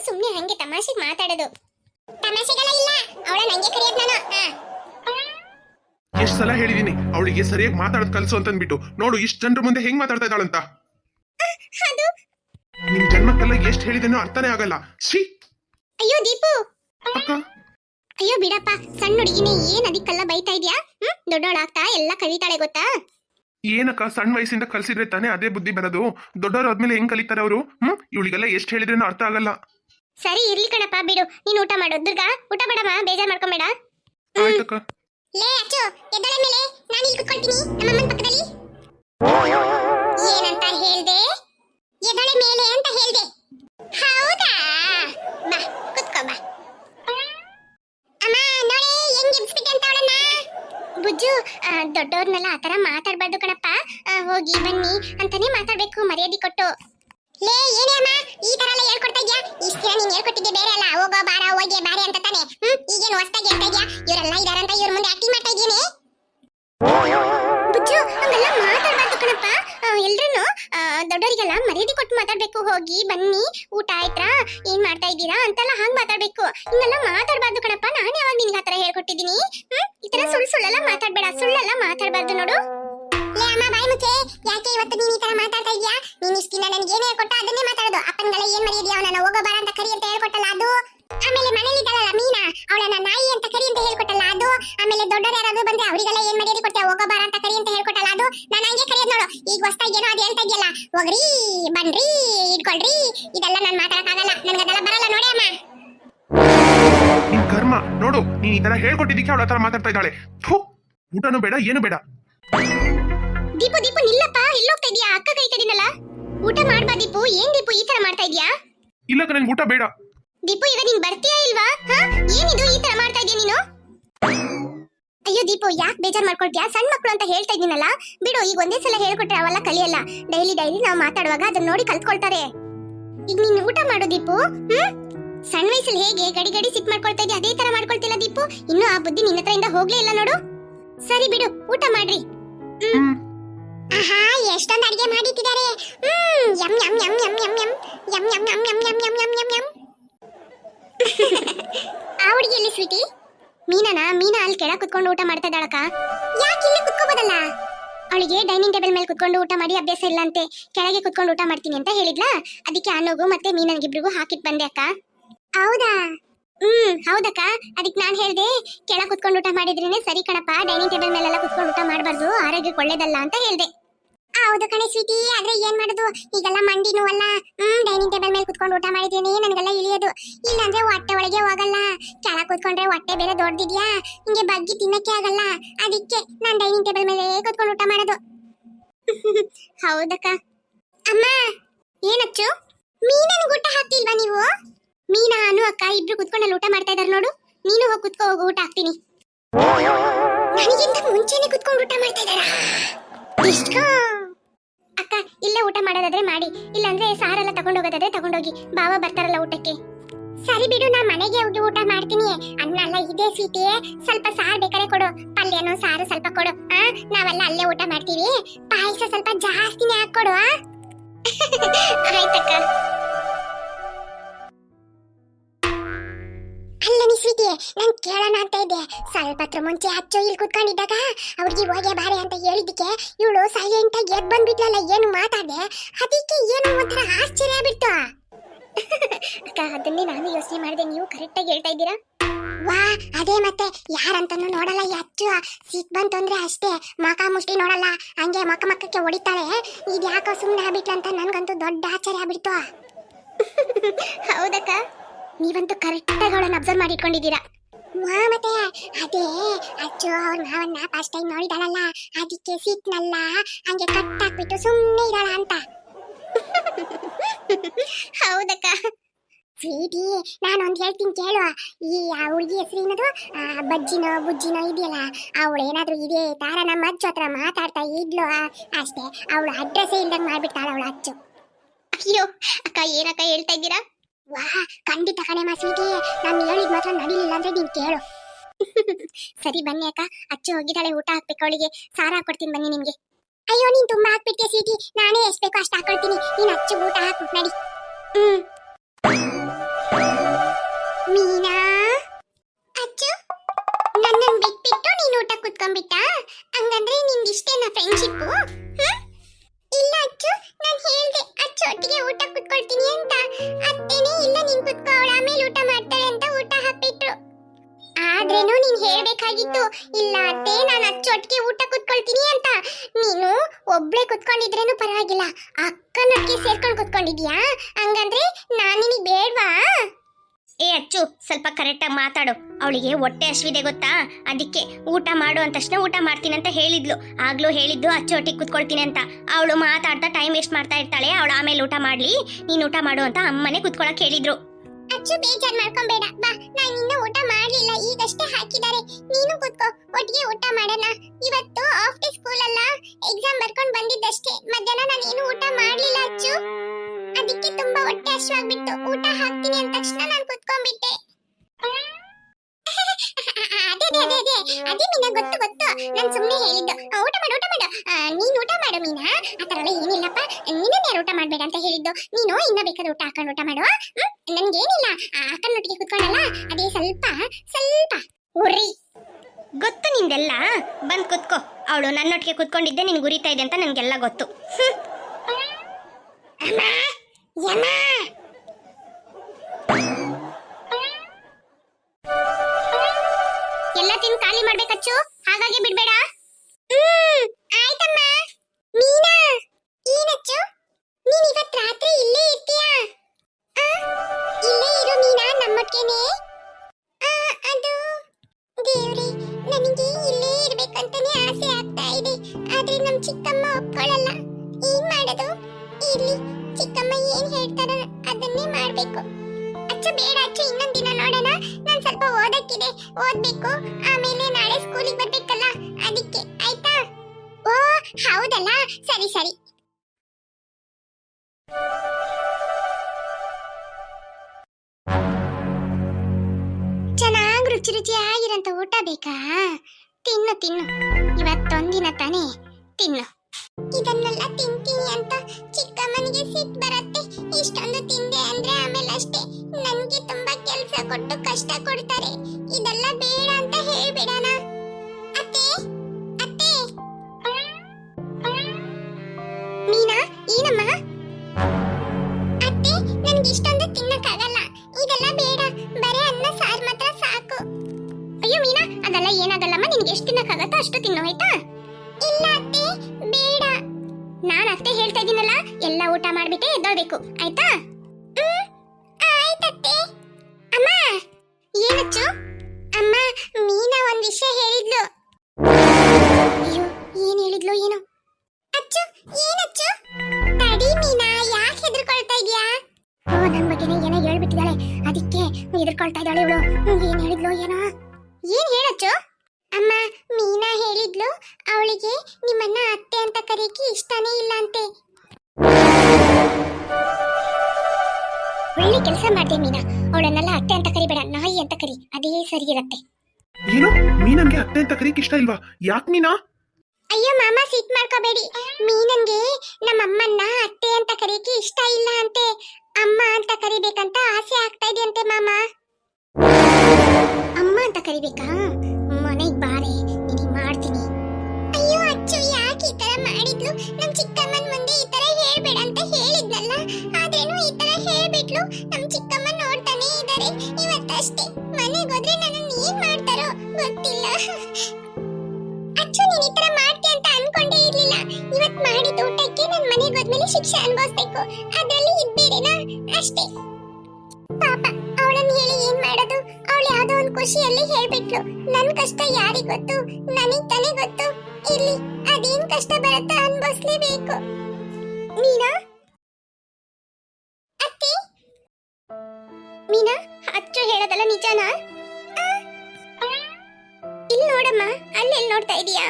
ಅವಳು ಸುಮ್ಮನೆ ಹಂಗೆ ತಮಾಷೆಗೆ ಮಾತಾಡೋದು. ತಮಾಷೆಗಳ ಇಲ್ಲ ಅವಳ ನಂಗೆ ಕರೆಯೋದು ನಾನು ಹಾ. ಎಷ್ಟ್ ಸಲ ಹೇಳಿದೀನಿ ಅವಳಿಗೆ ಸರಿಯಾಗಿ ಮಾತಾಡೋದ್ ಕಲ್ಸು ಅಂತ ಅಂದ್ಬಿಟ್ಟು ನೋಡು ಇಷ್ಟ್ ಜನರ ಮುಂದೆ ಹೆಂಗ್ ಮಾತಾಡ್ತಾ ಇದ್ದಾಳಂತ. ಅದು? ನಿಮ್ ಜನ್ಮಕ್ಕೆಲ್ಲ ಎಷ್ಟ್ ಹೇಳಿದೇನೋ ಅರ್ಥನೇ ಆಗಲ್ಲ. ಶ್ರೀ ಅಯ್ಯೋ ದೀಪು! ಅಕ್ಕ? ಅಯ್ಯೋ ಬಿಡಪ್ಪ. ಸಣ್ಣ ಹುಡುಗಿನೇ ಏನ್ ಅದಕ್ಕೆಲ್ಲ ಬೈತಾ ಇದ್ಯಾ? ಹ್ಮ್? ದೊಡ್ಡವಳಾಗ್ತಾ ಎಲ್ಲ ಕಲಿತಾಳೆ ಗೊತ್ತಾ? ಏನಕ್ಕ ಸಣ್ಣ ವಯಸ್ಸಿಂದ ಕಲ್ಸಿದ್ರೆ ತಾನೇ ಅದೇ ಬುದ್ಧಿ ಬರೋದು? ದೊಡ್ಡವರು ಆದ್ಮೇಲೆ ಹೆಂಗ್ ಕಲಿತಾರೆ ಅವರು? ಹ್ಮ್? ಇವಳಿಗೆಲ್ಲ ಎಷ್ಟ್ ಹೇಳಿದ್ರೇನೋ ಅರ್ಥ ಆಗಲ್ಲ. ಸರಿ ಇರ್ಲಿ ಕಣಪ್ಪ ಬಿಡು. ನೀನ್ ಊಟ ಮಾಡು. ದುರ್ಗಾ ಊಟ ಮಾಡಮ್ಮ ಬೇಜಾರ್ ಮಾಡ್ಕೊಂಬೇಡ. ಆಯ್ತಕ್ಕ. ಲೇ ಅಚ್ಚು ಎದ್ದಳೆ ಮೇಲೆ. ನಾನು ಇಲ್ಲಿ ಕುತ್ಕೊಳ್ತೀನಿ. ನಮ್ಮಮ್ಮನ ಪಕ್ಕದಲ್ಲಿ. ಏನಂತ ಹೇಳ್ದೆ? ಎದ್ದಳೆ ಮೇಲೆ ಅಂತ ಹೇಳ್ದೆ. ಹೌದಾ? ಬಾ ಕುತ್ಕೋ ಬಾ. ಅಮ್ಮ ನೋಡಿ ಹೆಂಗ್ ಎಬ್ಸ್ಬಿಟ್ಟೆ ಅಂತ ಅವಳನ್ನ? ಬುಜ್ಜು ಆ, ದೊಡ್ಡವ್ರನ್ನೆಲ್ಲ ಆತರ ಮಾತಾಡ್ಬಾರ್ದು ಕಣಪ್ಪ. ಆ, ಹೋಗಿ ಬನ್ನಿ ಅಂತಾನೆ ಮಾತಾಡ್ಬೇಕು ಮರ್ಯಾದೆ ಕೊಟ್ಟು. ಲೇ, ಏನೇ ಅಮ್ಮ? ಈ ತರ ಎಲ್ಲ ಹೇಳ್ಕೊಡ್ತಾ ಇದ್ಯಾ? ಇಷ್ಟ ದಿನ ನೀನ್ ಹೇಳ್ಕೊಟ್ಟಿದ್ದೆ ಬೇರೆ ಅಲ್ಲ. ಹೋಗೋ, ಬಾರ ಹೋಗಿ ಬಾರೆ ಅಂತ ತಾನೆ. ಹ್ಮ್? ಈಗೇನು ಹೊಸ್ತಾಗಿ ಹೇಳ್ತಾ ಇದ್ಯಾ? ಇವರೆಲ್ಲ ಇದಾರಂತ ಇವ್ರ ಮುಂದೆ ಆಕ್ಟಿಂಗ್ ಮಾಡ್ತಾ ಇದ್ದೀನಿ ಬುಜ್ಜು ಹಂಗೆಲ್ಲ ಮಾತಾಡ್ಬಾರ್ದು ಕಣಪ್ಪ. ಎಲ್ರೂ ದೊಡ್ಡವರಿಗೆಲ್ಲ ಮರ್ಯಾದೆ ಕೊಟ್ಟು ಮಾತಾಡ್ಬೇಕು. ಹೋಗಿ, ಬನ್ನಿ, ಊಟ ಆಯ್ತಾ ಏನ್ ಮಾಡ್ತಾ ಇದ್ದೀರಾ? ಅಂತೆಲ್ಲ ಹಂಗ್ ಮಾತಾಡ್ಬೇಕು. ಹಿಂಗೆಲ್ಲ ಮಾತಾಡ್ಬಾರ್ದು ಕಣಪ್ಪ. ನಾನು ಯಾವಾಗ ನಿನ್ಗೆ ಆತರ ಹೇಳ್ಕೊಟ್ಟಿದ್ದೀನಿ. ಹ್ಮ್? ಈ ತರ ಸುಳ್ಳು ಸುಳ್ಳೆಲ್ಲ ಮಾತಾಡ್ಬೇಡ. ಸುಳ್ಳೆಲ್ಲ ಮಾತಾಡ್ಬಾರ್ದು ನೋಡು. ಲೇ ಅಮ್ಮ, ಬಾಯಿ ಮುಚ್ಚೆ. ಯಾಕೆ ಇವತ್ತು ನೀನು ಈ ತರ ಮಾತಾಡ್ತಾ ಇದೀಯಾ ನೀನು ಇಷ್ಟ ನನಗೆ ಏನು ಹೇಳ್ಕೊಟ್ಟ ಅದನ್ನೇ ಮಾತಾಡೋದು. ಅಪ್ಪನಗಳ ಏನ್ ಮರ್ಯಾದೆ ಅವನನ್ನ ಹೋಗೋ ಬಾರ ಅಂತ ಕರಿ ಅಂತ ಹೇಳ್ಕೊಟ್ಟಲ್ಲ ಅದು? ಆಮೇಲೆ ಮನೇಲಿ ಇದ್ದಾಳಲ್ಲ ಮೀನಾ? ಅವಳನ್ನ ನಾಯಿ ಅಂತ ಕರಿ ಅಂತ ಹೇಳ್ಕೊಟ್ಟಲ್ಲ ಅದು? ಆಮೇಲೆ ದೊಡ್ಡವರು ಯಾರಾದ್ರೂ ಬಂದ್ರೆ ಅವರಿಗೆಲ್ಲ ಏನ್ ಮರ್ಯಾದೆ ಕೊಟ್ಟೆ ಹೋಗೋ ಬಾರ ಅಂತ ಕರಿ ಅಂತ ಹೇಳ್ಕೊಟ್ಟಲ್ಲ ಅದು? ನಾನು ಹಂಗೆ ಕರಿಯೋದು ನೋಡು. ಈಗ ಹೊಸ್ತಾಗಿ ಏನೋ ಅದು ಹೇಳ್ತಾ ಇದೆಯಲ್ಲ. ಹೋಗ್ರಿ, ಬನ್ರಿ, ಇಟ್ಕೊಳ್ರಿ. ಇದೆಲ್ಲ ನಾನು ಮಾತಾಡಕ್ಕಾಗಲ್ಲ. ನನ್ಗೆ ಅದೆಲ್ಲ ಬರಲ್ಲ. ನೋಡಿ ಅಮ್ಮ. ನಿನ್ ಕರ್ಮ, ನೋಡು. ನೀನ್ ಈ ತರ ಹೇಳ್ಕೊಟ್ಟಿದ್ದಕ್ಕೆ ಅವಳ ಹತ್ರ ಮಾತಾಡ್ತಾ ಇದ್ದಾಳೆ. ಥು, ಊಟನೂ ಬೇಡ, ಏನು ಬೇಡ. ದೀಪು ದೀಪು ನಿಲ್ಲಪ್ಪ. ಎಲ್ಲೋಗ್ತಾ ಇದೀಯಾ? ಅಕ್ಕ ಕೈ ಕಡಿನಲ್ಲ? ಊಟ ಮಾಡ್ಬಾ ದೀಪು. ಏನ್ ದೀಪು ಈ ತರ ಮಾಡ್ತಾ ಇದೀಯಾ? ಇಲ್ಲ ಕಣ ಊಟ ಬೇಡ. ದೀಪು ಈಗ ನೀನ್ ಬರ್ತೀಯಾ ಇಲ್ವಾ? ಹಾ? ಏನಿದು ಈ ತರ ಮಾಡ್ತಾ ಇದೀಯ ನೀನು? ಅಯ್ಯೋ ದೀಪು ಯಾಕೆ ಬೇಜಾರ್ ಮಾಡ್ಕೊಳ್ತೀಯಾ? ಸಣ್ಣ ಮಕ್ಕಳು ಅಂತ ಹೇಳ್ತಾ ಇದೀನಲ್ಲ. ಬಿಡು ಈಗ ಒಂದೇ ಸಲ ಹೇಳ್ಕೊಟ್ರೆ ಅವೆಲ್ಲ ಕಲಿಯಲ್ಲ. ಡೈಲಿ ಡೈಲಿ ನಾವು ಮಾತಾಡುವಾಗ ಅದನ್ನ ನೋಡಿ ಕಲ್ತ್ಕೊಳ್ತಾರೆ. ಈಗ ನೀನ್ ಊಟ ಮಾಡು ದೀಪು. ಹ್ಮ್? ಸಣ್ಣ ವಯಸ್ಸಲ್ಲಿ ಹೇಗೆ ಗಡಿ ಗಡಿ ಸಿಟ್ ಮಾಡ್ಕೊಳ್ತಾ ಇದೀಯ? ಅದೇ ತರ ಮಾಡ್ಕೊಳ್ತಿಲ್ಲ ದೀಪು? ಇನ್ನು ಆ ಬುದ್ಧಿ ನಿನ್ನ ಹತ್ರ ಇಂದ ಹೋಗ್ಲೇ ಇಲ್ಲ ನೋಡು. ಸರಿ ಬಿಡು ಊಟ ಮಾಡ್ರಿ. ಹ್ಮ್. ಆಹಾ ಎಷ್ಟೊಂದು ಅಡಿಗೆ ಮಾಡಿಟ್ಟಿದ್ದಾರೆ ಹ್ಮ್ yum yum yum yum yum yum yum yum yum yum ಆ ಹುಡುಗಿ ಎಲ್ಲಿ ಸ್ವೀಟಿ ಮೀನನ ಮೀನ ಅಲ್ಲಿ ಕೆಳ ಕುತ್ಕೊಂಡು ಊಟ ಮಾಡ್ತಾ ಇದ್ದಾಳಕ್ಕ ಯಾಕೆ ಇಲ್ಲಿ ಕುತ್ಕೋಬೋದಲ್ಲ ಅವಳಿಗೆ ಡೈನಿಂಗ್ ಟೇಬಲ್ ಮೇಲೆ ಕುತ್ಕೊಂಡು ಊಟ ಮಾಡಿ ಅಭ್ಯಾಸ ಇಲ್ಲ ಅಂತೆ ಕೆಳಗೆ ಕುತ್ಕೊಂಡು ಊಟ ಮಾಡ್ತೀನಿ ಅಂತ ಹೇಳಿದ್ಲಾ ಅದಕ್ಕೆ ಅನ್ನೋಗು ಮತ್ತೆ ಮೀನನಿಗಿಬ್ರಿಗೂ ಹಾಕಿಟ್ ಬಂದೆ ಅಕ್ಕ ಹೌದಾ ಹ್ಮ್ ಹೌದಕ್ಕ ಅದಕ್ಕೆ ನಾನು ಹೇಳ್ದೆ ಕೆಳ ಕುತ್ಕೊಂಡು ಊಟ ಮಾಡಿದ್ರೇನೆ ಸರಿ ಕಣಪ್ಪ ಡೈನಿಂಗ್ ಟೇಬಲ್ ಮೇಲೆಲ್ಲ ಕುತ್ಕೊಂಡು ಊಟ ಮಾಡಬಾರ್ದು ಆರೋಗ್ಯಕ್ಕೆ ಒಳ್ಳೇದಲ್ಲ ಅಂತ ಹೇಳ್ದೆ ಹೌದು ಕಣೆ ಸ್ವೀಟಿ, ಆದ್ರೆ ಏನ್ ಮಾಡುದು? ಈಗೆಲ್ಲ ಮಂಡಿ ನೋವಲ್ಲ. ಹ್ಮ್ ಡೈನಿಂಗ್ ಟೇಬಲ್ ಮೇಲೆ ಕುತ್ಕೊಂಡು ಊಟ ಮಾಡಿದೀನಿ ನನಗೆಲ್ಲ ಇಳಿಯೋದು. ಇಲ್ಲಾಂದ್ರೆ ಹೊಟ್ಟೆ ಒಳಗೆ ಹೋಗಲ್ಲ. ಕೆಳ ಕುತ್ಕೊಂಡ್ರೆ ಹೊಟ್ಟೆ ಬೇರೆ ದೊಡ್ಡದಿದ್ಯಾ? ಹಿಂಗೆ ಬಗ್ಗಿ ತಿನ್ನಕ್ಕೆ ಆಗಲ್ಲ. ಅದಕ್ಕೆ ನಾನ್ ಡೈನಿಂಗ್ ಟೇಬಲ್ ಮೇಲೆ ಕುತ್ಕೊಂಡು ಊಟ ಮಾಡೋದು. ಹೌದಕ್ಕ. ಅಮ್ಮ, ಏನಚ್ಚು? ಮೀನನ್ ಊಟ ಹಾಕ್ತಿಲ್ವಾ ನೀವು? ಮೀನಾ ಅನು ಅಕ್ಕ ಇಬ್ರು ಕುತ್ಕೊಂಡು ಅಲ್ಲಿ ಊಟ ಮಾಡ್ತಾ ಇದಾರೆ ನೋಡು. ನೀನು ಹೋಗಿ ಕುತ್ಕೋ, ಹೋಗಿ, ಊಟ ಹಾಕ್ತೀನಿ. ನನಗಿಂತ ಮುಂಚೆನೆ ಕುತ್ಕೊಂಡು ಊಟ ಮಾಡ್ತಾ ಇದ್ದಾರಾ ಇಷ್ಟ್ಕಾ? ಇಲ್ಲೇ ಊಟ ಮಾಡೋದಾದ್ರೆ ಮಾಡಿ. ಇಲ್ಲಾಂದ್ರೆ ಸಾರೆಲ್ಲ ತಗೊಂಡ್ ಹೋಗೋದಾದ್ರೆ ತಗೊಂಡೋಗಿ. ಬಾವ ಬರ್ತಾರಲ್ಲ ಊಟಕ್ಕೆ. ಸರಿ ಬಿಡು, ನಾ ಮನೆಗೆ ಹೋಗಿ ಊಟ ಮಾಡ್ತೀನಿ. ಅನ್ನ ಅಲ್ಲ ಇದೆ ಸೀತೆಯೇ ಸ್ವಲ್ಪ ಸಾರ್ ಬೇಕಾದ್ರೆ ಕೊಡು. ಪಲ್ಯನೋ ಸಾರು ಸ್ವಲ್ಪ ಕೊಡು. ಆ, ನಾವೆಲ್ಲ ಅಲ್ಲೇ ಊಟ ಮಾಡ್ತೀವಿ. ಪಾಯಸ ಸ್ವಲ್ಪ ಜಾಸ್ತಿನೇ ಹಾಕೊಡು ಆ. ಆಯ್ತಕ್ಕ. ಸ್ವೀಟಿ ನಾನು ಕೇಳೋಣ ಅಂತ ಇದ್ದೆ. ಸ್ವಲ್ಪ ಮುಂಚೆ ಅಚ್ಚು ಇಲ್ಲಿ ಕುತ್ಕೊಂಡಿದ್ದಾಗ ಅವ್ರಿಗೆ ಹೋಗೆ ಬಾರೆ ಅಂತ ಹೇಳಿದ್ದಕ್ಕೆ ಇವಳು ಸೈಲೆಂಟ್ ಆಗಿ ಎದ್ ಬಂದ್ಬಿಟ್ಲಲ್ಲ, ಏನು ಮಾತಾಡ್ದೆ? ಅದಕ್ಕೆ ಏನೋ ಒಂಥರ ಆಶ್ಚರ್ಯ ಬಿಟ್ಟು ಅಕ್ಕ, ಅದನ್ನೇ ನಾನು ಯೋಚನೆ ಮಾಡಿದೆ. ನೀವು ಕರೆಕ್ಟಾಗಿ ಹೇಳ್ತಾ ಇದ್ದೀರಾ? ವಾ, ಅದೇ ಮತ್ತೆ. ಯಾರಂತನೂ ನೋಡಲ್ಲ ಈ ಅಚ್ಚು ಸಿಟ್ ಬಂತು ಅಂದ್ರೆ ಅಷ್ಟೇ. ಮಕ ಮುಷ್ಟಿ ನೋಡಲ್ಲ. ಹಂಗೆ ಮಕ ಮಕ್ಕಕ್ಕೆ ಹೊಡಿತಾಳೆ. ಇದು ಯಾಕೋ ಸುಮ್ಮನೆ ಆಗ್ಬಿಟ್ಲ ಅಂತ ನನ್ಗಂತೂ ದೊಡ್ಡ ಆಶ್ಚರ್ಯ ಆಗ್ಬಿಡ್ತು. ಹೌದಕ್ಕ. ನೀವಂತೂ ಕರೆಕ್ಟ್ ಆಗಿ ಅವಳನ್ನ ಅಬ್ಸರ್ವ್ ಮಾಡಿ ಇಟ್ಕೊಂಡಿದ್ದೀರಾ ವಾ ಮತ್ತೆ ಅದೇ ಅಚ್ಚು ಅವ್ರ ಮಾವನ್ನ ಫಸ್ಟ್ ಟೈಮ್ ನೋಡಿದಾಳಲ್ಲ ಅದಕ್ಕೆ ಸಿಟ್ನಲ್ಲ ಹಂಗೆ ಕಟ್ ಹಾಕ್ಬಿಟ್ಟು ಸುಮ್ಮನೆ ಇದಾಳ ಅಂತ. ಹೌದಕ್ಕ. ಸ್ವೀಟಿ ನಾನೊಂದ್ ಹೇಳ್ತೀನಿ ಕೇಳು. ಈ ಆ ಹುಡುಗಿ ಹೆಸರು ಏನದು? ಬಜ್ಜಿನೋ ಬುಜ್ಜಿನೋ ಇದೆಯಲ್ಲ ಅವಳು ಏನಾದ್ರೂ ಇದೇ ತರ? ನಮ್ಮ ಅಜ್ಜು ಹತ್ರ ಮಾತಾಡ್ತಾ ಇದ್ಲು ಅಷ್ಟೇ. ಅವಳು ಅಡ್ರೆಸ್ ಇಲ್ದಂಗ್ ಮಾಡ್ಬಿಡ್ತಾಳ ಅವಳು ಅಚ್ಚು. ಅಯ್ಯೋ ಅಕ್ಕ ಏನಕ್ಕ ಹೇಳ್ತಾ ಇದ್ದೀರಾ? ವಾ, ಖಂಡಿತ ಕಣೆ ಮಾ ಸ್ವೀಟಿ ನಾನು ಹೇಳಿದ್ ಮಾತ್ರ ನಡಿಲಿಲ್ಲ ಅಂದ್ರೆ ನೀನ್ ಕೇಳು. ಸರಿ ಬನ್ನಿ ಅಕ್ಕ, ಅಚ್ಚು ಹೋಗಿದ್ದಾಳೆ, ಊಟ ಹಾಕ್ಬೇಕು ಅವಳಿಗೆ. ಸಾರ ಕೊಡ್ತೀನಿ ಬನ್ನಿ ನಿಮ್ಗೆ. ಅಯ್ಯೋ, ನೀನ್ ತುಂಬಾ ಹಾಕ್ಬಿಟ್ಟೆ ಸ್ವೀಟಿ ನಾನೇ ಎಷ್ಟ್ ಬೇಕೋ ಅಷ್ಟು ಹಾಕೊಳ್ತೀನಿ. ನೀನ್ ಅಚ್ಚು ಊಟ ಹಾಕು ನಡಿ. ಹ್ಮ್. ಮೀನಾ? ಅಚ್ಚು, ನನ್ನನ್ ಬಿಟ್ಬಿಟ್ಟು ನೀನ್ ಊಟ ಕುತ್ಕೊಂಡ್ಬಿಟ್ಟ? ಹಂಗಂದ್ರೆ ನಿಂಗೆ ಇಷ್ಟೇನಾ ಫ್ರೆಂಡ್ಶಿಪ್ ಇಲ್ಲ ಅಚ್ಚು, ನಾನು ಹೇಳ್ದೆ, ಅಚ್ಚು ಒಟ್ಟಿಗೆ ಊಟ ಕುತ್ಕೊಳ್ತೀನಿ ಅಂತ. ಅತ್ತೇನೆ, ಇಲ್ಲ, ನೀನ್ ಕುತ್ಕೋ, ಅವಳ ಆಮೇಲೆ ಊಟ ಮಾಡ್ತಾಳೆ ಅಂತ ಊಟ ಹಾಕಿಟ್ರು ಆದ್ರೇನು ನೀನ್ ಹೇಳ್ಬೇಕಾಗಿತ್ತು. ಇಲ್ಲ ಅತ್ತೆ, ನಾನು ಅಚ್ಚು ಒಟ್ಟಿಗೆ ಊಟ ಕುತ್ಕೊಳ್ತೀನಿ ಅಂತ. ನೀನು ಒಬ್ಳೆ ಕುತ್ಕೊಂಡಿದ್ರೇನು ಪರವಾಗಿಲ್ಲ. ಅಕ್ಕನೊಟ್ಟಿಗೆ ಸೇರ್ಕೊಂಡು ಕುತ್ಕೊಂಡಿದ್ಯಾ? ಹಂಗಂದ್ರೆ ನಾನು ನಿನಗೆ ಬೇಡ್ವಾ? ಏ ಅಚ್ಚು, ಸ್ವಲ್ಪ ಕರೆಕ್ಟಾಗಿ ಮಾತಾಡು. ಅವಳಿಗೆ ಹೊಟ್ಟೆ ಹಶ್ವಿದೆ ಗೊತ್ತಾ? ಅದಕ್ಕೆ ಊಟ ಮಾಡು ಅಂದ ತಕ್ಷಣ ಊಟ ಮಾಡ್ತೀನಿ ಅಂತ ಹೇಳಿದ್ಲು. ಆಗ್ಲೂ ಹೇಳಿದ್ದು ಅಚ್ಚು ಹೊಟ್ಟಿಗೆ ಕುತ್ಕೊಳ್ತೀನಿ ಅಂತ. ಅವಳು ಮಾತಾಡ್ತಾ ಟೈಮ್ ವೇಸ್ಟ್ ಮಾಡ್ತಾ ಇರ್ತಾಳೆ. ಅವಳು ಆಮೇಲೆ ಊಟ ಮಾಡ್ಲಿ. ನೀನು ಊಟ ಮಾಡು ಅಂತ ಅಮ್ಮನೆ ಕುತ್ಕೊಳಕ್ ಹೇಳಿದ್ರು. ಅಚ್ಚು, ಬೇಜಾರ್ ಮಾಡ್ಕೊಂಬೇಡ. ಬಾ, ನಾನು ಇನ್ನೂ ಊಟ ಮಾಡ್ಲಿಲ್ಲ. ಈಗಷ್ಟೇ ಹಾಕಿದ್ದಾರೆ. ನೀನು ಕುತ್ಕೋ. ಒಟ್ಟಿಗೆ ಊಟ ಮಾಡೋಣ. ಇವತ್ತು ಆಫ್ ಡೇ ಸ್ಕೂಲ್ ಅಲ್ಲ. ಎಕ್ಸಾಮ್ ಬರ್ಕೊಂಡ್ ಬಂದಿದ್ದಷ್ಟೇ. ಮಧ್ಯಾಹ್ನ ನಾನು ಏನು ಊಟ ಮಾಡ್ಲಿಲ್ಲ ಅಚ್ಚು? ಅದಕ್ಕೆ ತುಂಬಾ ಹೊಟ್ಟೆ ಹಸಿವಾಗ್ಬಿಟ್ಟು ಊಟ ಹಾಕ್ತೀನಿ ಅಂದ ತಕ್ಷಣ ನಾನು ಕುತ್ಕೊಂಡ್ಬಿಟ್ಟೆ. ಅದೇ ಅದೇ ಅದೇ ಅದೇ. ಮೀನಾ, ಗೊತ್ತು ಗೊತ್ತು. ನಾನು ಸುಮ್ಮನೆ ಹೇಳಿದ್ದು. ಊಟ ಮಾಡು ಊಟ ಮಾಡು. ನೀನು ಊಟ ಮಾಡು ಮೀನಾ. ಆ ಏನಿಲ್ಲಪ್ಪ. ನಿನ್ನ ಯಾರು ಊಟ ಮಾಡ್ಬೇಡ ಅಂತ ಹೇಳಿದ್ದು. ನೀನು ಇನ್ನ ಬೇಕಾದ್ರೆ ಊಟ ಹಾಕೊಂಡು ಊಟ ಮಾಡು. ನನ್ಗೇನಿಲ್ಲ. ಅಕ್ಕನೊಟ್ಟಿಗೆ ಕುತ್ಕೊಂಡಲ್ಲ? ಅದೇ ಸ್ವಲ್ಪ ಸ್ವಲ್ಪ ಉರಿ. ಗೊತ್ತು ನಿಂದೆಲ್ಲ. ಬಂದ್ ಕುತ್ಕೋ. ಅವಳು ನನ್ನೊಟ್ಟಿಗೆ ಕುತ್ಕೊಂಡಿದ್ದೆ ನಿನ್ಗೆ ಉರಿತಾ ಇದೆ ಅಂತ ನನಗೆಲ್ಲ ಗೊತ್ತು. ಎಲ್ಲ ತಿನ್ ಖಾಲಿ ಮಾಡ್ಬೇಕಚ್ಚು? ಹಾಗಾಗಿ ಬಿಡ್ಬೇಡ. ಓದ್ಬೇಕು. ಆಮೇಲೆ ನಾಳೆ ಸ್ಕೂಲಿಗೆ ಬರ್ಬೇಕಲ್ಲ, ಅದಕ್ಕೆ, ಆಯ್ತಾ? ಓ, ಹೌದಲ್ಲ? ಸರಿ ಸರಿ. ಚೆನ್ನಾಗಿ ರುಚಿ ರುಚಿಯಾಗಿರಂತ ಊಟ ಬೇಕಾ? ತಿನ್ನು ತಿನ್ನು. ಇವತ್ತೊಂದಿನ ತಾನೇ, ತಿನ್ನು. ಇದನ್ನೆಲ್ಲ ತಿಂತೀನಿ ಅಂತ ಚಿಕ್ಕಮ್ಮನಿಗೆ ಸಿಟ್ ಬರುತ್ತೆ. ಇಷ್ಟೊಂದು ತಿಂದೆ ಅಂದ್ರೆ ಆಮೇಲೆ ಅಷ್ಟೇ ನನ್ಗೆ ತುಂಬಾ ಕೆಲಸ ಕೊಟ್ಟು ಕಷ್ಟ ಕೊಡ್ತಾರೆ. ಇದೆಲ್ಲ ಬೇಡ ಅಂತ ಹೇಳ್ಬಿಡಣ. ಅತ್ತೆ ಅತ್ತೆ. ಮೀನಾ, ಏನಮ್ಮ? ಅತ್ತೆ, ನನಗೆ ಇಷ್ಟೊಂದು ತಿನ್ನಕ್ಕಾಗಲ್ಲ. ಇದೆಲ್ಲ ಬೇಡ. ಬರೇ ಅನ್ನ, ಸಾರು ಮಾತ್ರ ಸಾಕು. ಅಯ್ಯೋ ಮೀನಾ, ಅದೆಲ್ಲ ಏನಾಗಲ್ಲಮ್ಮ? ನಿನ್ಗೆ ಎಷ್ಟು ತಿನ್ನಕ್ಕಾಗತ್ತೋ ಅಷ್ಟು ತಿನ್ನು, ಆಯ್ತಾ? ಇಲ್ಲ ಅತ್ತೆ, ಬೇಡ. ನಾನು ಅತ್ತೆ ಹೇಳ್ತಾ ಇದೀನಲ್ಲ, ಎಲ್ಲ ಊಟ ಮಾಡ್ಬಿಟ್ಟೆ ಎದ್ದೋಳ್ಬೇಕು, ಆಯ್ತಾ? ಆಯ್ತತ್ತೆ. ಅಮ್ಮ ಏನಚ್ಚು ಅಮ್ಮ, ಮೀನಾ ಒಂದ್ ವಿಷಯ ಹೇಳಿದ್ಲು. ಅಯ್ಯೋ, ಏನ್ ಹೇಳಿದ್ಲು, ಏನು? ಅಚ್ಚು, ಏನಚ್ಚು? ತಡಿ ಮೀನಾ, ಯಾಕೆ ಹೆದರ್ಕೊಳ್ತಾ ಇದೀಯಾ? ಓ, ನನ್ ಬಗ್ಗೆನೇ ಏನೋ ಹೇಳ್ಬಿಟ್ಟಿದ್ದಾಳೆ. ಅದಕ್ಕೆ ಹೆದರ್ಕೊಳ್ತಾ ಇದ್ದಾಳೆ ಇವಳು. ಏನ್ ಹೇಳಿದ್ಲು, ಏನೋ? ಏನ್ ಹೇಳಚ್ಚು? ಅಮ್ಮ, ಮೀನಾ ಹೇಳಿದ್ಲು, ಅವಳಿಗೆ ನಿಮ್ಮನ್ನ ಅತ್ತೆ ಅಂತ ಕರೆಯಕ್ಕೆ ಇಷ್ಟನೇ ಇಲ್ಲ ಅಂತೆ. ಒಳ್ಳೆ ಕೆಲಸ ಮಾಡ್ದೆ ಮೀನಾ. ಅವಳನ್ನೆಲ್ಲ ಅತ್ತೆ ಅಂತ ಕರಿಬೇಡ ನಾಯಿ ಅಂತ ಕರಿ ಅದೇ ಸರಿ ಇರತ್ತೆ ಏನು ಮೀನನ್ಗೆ ಅತ್ತೆ ಅಂತ ಕರೀಕ್ ಇಷ್ಟ ಇಲ್ವಾ? ಯಾಕ್ ಮೀನಾ? ಅಯ್ಯೋ ಮಾಮ ಸಿಟ್ ಮಾಡ್ಕೋಬೇಡಿ. ಮೀನನ್ಗೆ ನಮ್ಮ ಅಮ್ಮನ್ನ ಅತ್ತೆ ಅಂತ ಕರೆಯಕ್ಕೆ ಇಷ್ಟ ಇಲ್ಲ ಅಂತೆ. ಅಮ್ಮ ಅಂತ ಕರಿಬೇಕಂತ ಆಸೆ ಆಗ್ತಾ ಇದೆ ಅಂತೆ ಮಾಮ. ಅಮ್ಮ ಅಂತ ಕರಿಬೇಕಾ? ಇವತ್ತಷ್ಟೇ ಮನೆಗೆ ಹೋದ್ರೆ ನನ್ನನ್ನು ಏನ್ ಮಾಡ್ತಾರೋ ಗೊತ್ತಿಲ್ಲ. ಅಚ್ಚು, ನೀನ್ ಈ ತರ ಅಂತ ಅನ್ಕೊಂಡೇ ಇರ್ಲಿಲ್ಲ. ಇವತ್ ಮಾಡಿದ ಊಟಕ್ಕೆ ನನ್ ಮನೆಗೆ ಹೋದ್ಮೇಲೆ ಶಿಕ್ಷೆ ಅನ್ಭವಿಸ್ಬೇಕು. ಅದ್ರಲ್ಲಿ ಇದ್ ಬೇರೆನಾ? ಅಷ್ಟೇ. ಪಾಪ, ಅವಳನ್ನ ಹೇಳಿ ಏನ್ ಮಾಡೋದು? ಅವಳು ಯಾವ್ದೋ ಒಂದ್ ಖುಷಿಯಲ್ಲಿ ಹೇಳ್ಬಿಟ್ಲು. ನನ್ ಕಷ್ಟ ಯಾರಿಗ್ ಗೊತ್ತು? ನನಗ್ ತಾನೇ ಗೊತ್ತು? ಇರ್ಲಿ, ಅದೇನ್ ಕಷ್ಟ ಬರುತ್ತಾ ಅನ್ಭವಿಸ್ಲೇಬೇಕು. ಮೀನಾ ಹೇಳೋದಲ್ಲ ನಿಜನಾ? ಇಲ್ಲಿ ನೋಡಮ್ಮ, ಅಲ್ಲಿ ಎಲ್ಲಿ ನೋಡ್ತಾ ಇದೀಯಾ?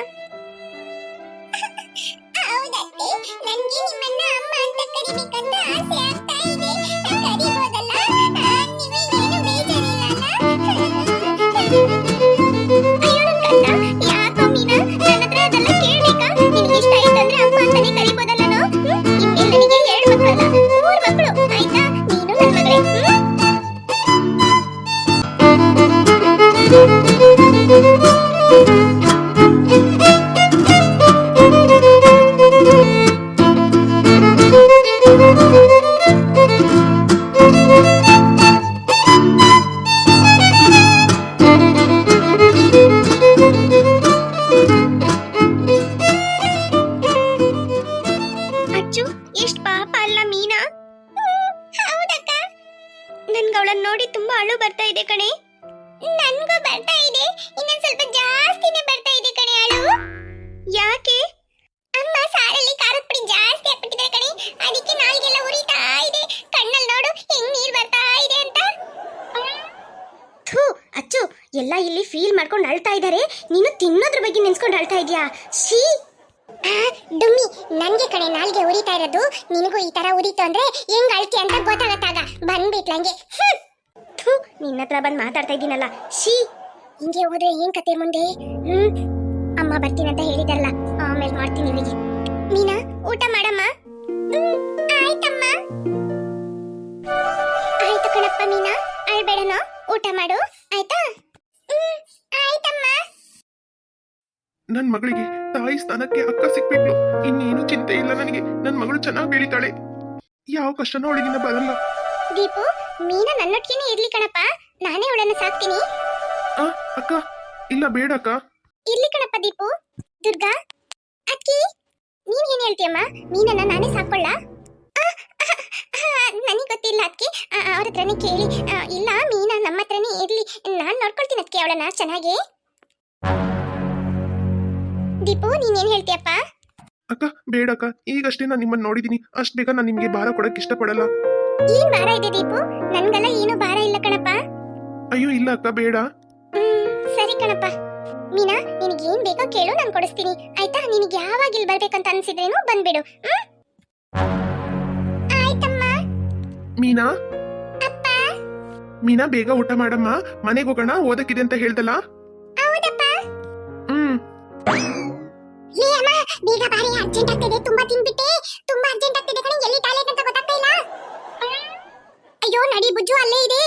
ಹೌದತ್ತೆ ನನಗೆ ನಿಮ್ಮನ್ನ ಅಮ್ಮ ಅಂತ ಕರಿಬೇಕಂತ ಆಸೆ ಆಗ್ತಾ ಇದೆ. ಕರಿಬೋದಲ್ಲ ಕಣೆ? ನನಗೂ ಬರ್ತಾ ಇದೆ. ಇನ್ನೊಂದ್ ಸ್ವಲ್ಪ ಜಾಸ್ತಿನೇ ಬರ್ತಾ ಇದೆ ಕಣೆ ಅಳು. ಯಾಕೆ? ಅಮ್ಮ ಸಾರಲ್ಲಿ ಖಾರದ ಪುಡಿ ಜಾಸ್ತಿ ಹಾಕ್ಬಿಟ್ಟಿದ್ದಾರೆ ಕಣೆ. ಅದಕ್ಕೆ ನಾಲ್ಗೆಲ್ಲ ಉರಿತಾ ಇದೆ. ಕಣ್ಣಲ್ಲಿ ನೋಡು, ಹೆಂಗ್ ನೀರ್ ಬರ್ತಾ ಇದೆ ಅಂತ. ಥೂ, ಅಚ್ಚು, ಎಲ್ಲ ಇಲ್ಲಿ ಫೀಲ್ ಮಾಡ್ಕೊಂಡು ಅಳ್ತಾ ಇದ್ದಾರೆ ನೀನು ತಿನ್ನೋದ್ರ ಬಗ್ಗೆ ನೆನ್ಸ್ಕೊಂಡು ಅಳ್ತಾ ಇದೀಯಾ? ಶೀ ಡುಮ್ಮಿ, ನನ್ಗೆ ಕಣೆ ನಾಲ್ಗೆ ಉರಿತಾ ಇರೋದು. ನಿನಗೂ ಈ ತರ ಉರಿತು ಅಂದ್ರೆ ಹೆಂಗ್ ಅಳ್ತಿ ಅಂತ ಗೊತ್ತಾಗತ್ತಾಗ. ಬಂದ್ಬಿಟ್ಲಂಗೆ ಹ್ಮ್. ಥೂ ನಿನ್ನ ಹತ್ರ ಬಂದು ಮಾತಾಡ್ತಾ ಇದ್ದೀನಲ್ಲ. ಶೀ ಹಿಂಗೆ ಹೋದ್ರೆ ಏನ್ ಕತೆ ಮುಂದೆ? ಹ್ಮ್? ಅಮ್ಮ ಬರ್ತೀನಂತ ಹೇಳಿದಾರಲ್ಲ ಆಮೇಲೆ ಮಾಡ್ತೀನಿ ನಿಮಗೆ ಮೀನಾ ಊಟ ಮಾಡಮ್ಮ? ಆಯ್ತಮ್ಮ. ಆಯ್ತು ಕಣಪ್ಪ ಮೀನಾ ಅಳ್ಬೇಡನೋ? ಊಟ ಮಾಡು ಆಯ್ತಾ? ಆಯ್ತಮ್ಮ. ನನ್ ಮಗಳಿಗೆ ತಾಯಿ ಸ್ಥಾನಕ್ಕೆ ಅಕ್ಕ ಸಿಕ್ಬಿಟ್ಲು. ಇನ್ನೇನು ಚಿಂತೆ ಇಲ್ಲ ನನಗೆ. ನನ್ ಮಗಳು ಚೆನ್ನಾಗಿ ಬೆಳಿತಾಳೆ. ಯಾವ ಕಷ್ಟನೂ ಅವಳಿಗಿಂದ ಬರಲ್ಲ. ದೀಪು ಮೀನಾ ನನ್ನೊಟ್ಟಿಗೆ ಇರ್ಲಿ ಕಣಪ್ಪ. ನಾನೇ ಅವಳನ್ನ ಸಾಕ್ತೀನಿ. ಆ ಅಕ್ಕ ಇಲ್ಲ ಬೇಡ ಅಕ್ಕ. ಇರ್ಲಿ ಕಣಪ್ಪ ದೀಪು. ದುರ್ಗಾ ಅಕ್ಕಿ ನೀನ್ ಏನ್ ಹೇಳ್ತೀಯಮ್ಮ? ಮೀನನ್ನ ನಾನೇ ಸಾಕೊಳ್ಳ ನನಗೆ ಗೊತ್ತಿಲ್ಲ ಅದಕ್ಕೆ ಅವ್ರ ಹತ್ರನೇ ಕೇಳಿ. ಆ, ಇಲ್ಲ ಮೀನಾ ನಮ್ಮ ಹತ್ರನೇ ಇರ್ಲಿ. ನಾನ್ ನೋಡ್ಕೊಳ್ತೀನಿ ಅದಕ್ಕೆ ಅವಳನ್ನ ಚೆನ್ನಾಗಿ. ದೀಪು ನೀನ್ ಏನ್ ಹೇಳ್ತೀಯಪ್ಪ? ಅಕ್ಕ ಬೇಡ ಅಕ್ಕ. ಈಗಷ್ಟೇ ನಾನು ನಿಮ್ಮನ್ನ ನೋಡಿದೀನಿ. ಅಷ್ಟು ಬೇಗ ನಾನು ನಿಮಗೆ ಭಾರ ಕೊಡಕ್ಕೆ ಇಷ್ಟಪಡಲ್ಲ. ಏನ್ ಭಾರ ಇದೆ ದೀಪು? ನನ್ಗೆಲ್ಲ ಏನು ಭಾರ ಇಲ್ಲ ಕಣಪ್ಪ. ಅಯ್ಯೋ ಇಲ್ಲ ಅಕ್ಕ ಬೇಡ. ಹ್ಮ್ ಸರಿ ಕಣಪ್ಪ. ಮೀನಾ ನಿನಗೆ ಏನ್ ಬೇಕೋ ಕೇಳು ನಾನು ಕೊಡಿಸ್ತೀನಿ. ಆಯ್ತಾ? ನಿನಗೆ ಯಾವಾಗ ಇಲ್ಲಿ ಬರ್ಬೇಕಂತ ಅನ್ಸಿದ್ರೇನು ಬಂದ್ಬಿಡು. ಹ್ಮ್? ಆಯ್ತಮ್ಮ. ಮೀನಾ? ಅಪ್ಪ? ಮೀನಾ ಬೇಗ ಊಟ ಮಾಡಮ್ಮ. ಮನೆಗೆ ಹೋಗೋಣ ಓದಕ್ಕಿದೆ ಅಂತ ಹೇಳ್ದಲ್ಲ? ಹೌದಪ್ಪ. ಹ್ಮ್. ಏ ಅಮ್ಮ ಬೇಗ ಬಾರಿ ಅರ್ಜೆಂಟ್ ಆಗ್ತಿದೆ ತುಂಬಾ ತಿನ್ಬಿಟ್ಟೆ. ನಡಿ ಬುಜ್ಜು ಅಲ್ಲೇ ಇದೆ.